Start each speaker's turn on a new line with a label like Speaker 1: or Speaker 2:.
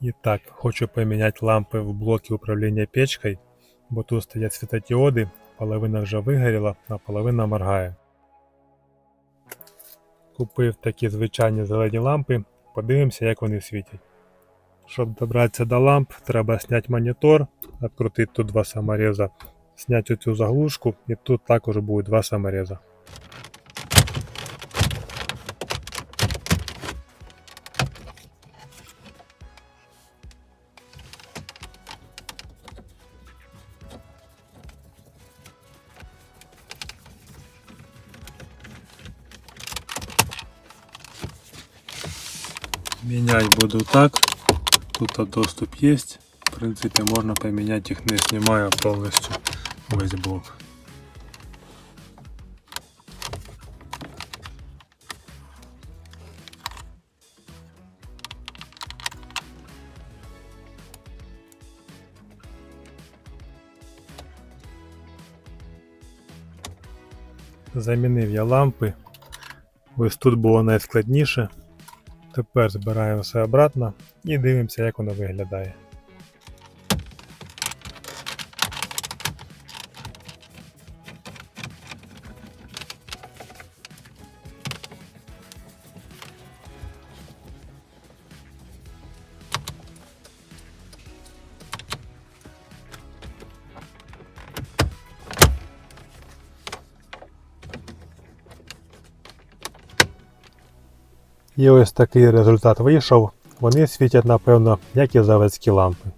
Speaker 1: І так, хочу поміняти лампи в блокі управління печкою, бо тут стоять світодіоди, половина вже вигоріла, а половина моргає. Купив такі звичайні зелені лампи, подивимося, як вони світять. Щоб добратися до ламп, треба зняти монітор, відкрутити тут два самореза, зняти цю заглушку, і тут також буде два самореза. Менять буду так. Тут доступ есть. В принципе, можно поменять их, не снимая полностью весь блок. Замінив я лампи. Ось тут було найскладніше. Тепер збираємо все обратно і дивимося, як воно виглядає. І ось такий результат вийшов. Вони світять, напевно, як і заводські лампи.